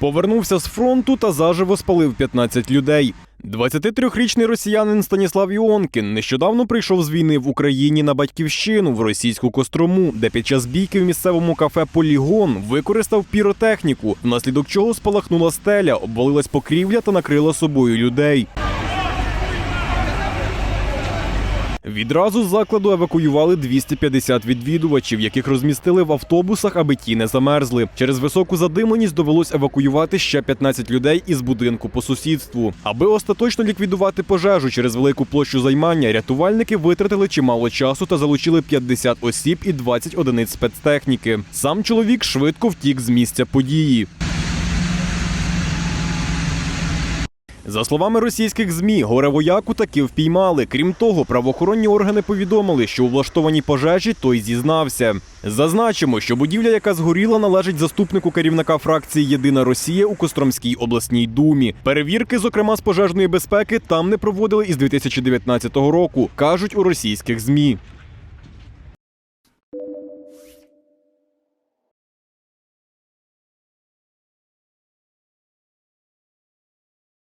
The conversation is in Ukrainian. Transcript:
Повернувся з фронту та заживо спалив 15 людей. 23-річний росіянин Станіслав Іонкін нещодавно прийшов з війни в Україні на батьківщину в російську Кострому, де під час бійки в місцевому кафе Полігон використав піротехніку, внаслідок чого спалахнула стеля, обвалилась покрівля та накрила собою людей. Відразу з закладу евакуювали 250 відвідувачів, яких розмістили в автобусах, аби ті не замерзли. Через високу задимленість довелось евакуювати ще 15 людей із будинку по сусідству. Аби остаточно ліквідувати пожежу через велику площу займання, рятувальники витратили чимало часу та залучили 50 осіб і 20 одиниць спецтехніки. Сам чоловік швидко втік з місця події. За словами російських змі, горе вояку таки впіймали. Крім того, правоохоронні органи повідомили, що у влаштованій пожежі той зізнався. Зазначимо, що будівля, яка згоріла, належить заступнику керівника фракції Єдина Росія у Костромській обласній думі. Перевірки, зокрема, з пожежної безпеки, там не проводили із 2019 року, кажуть у російських змі.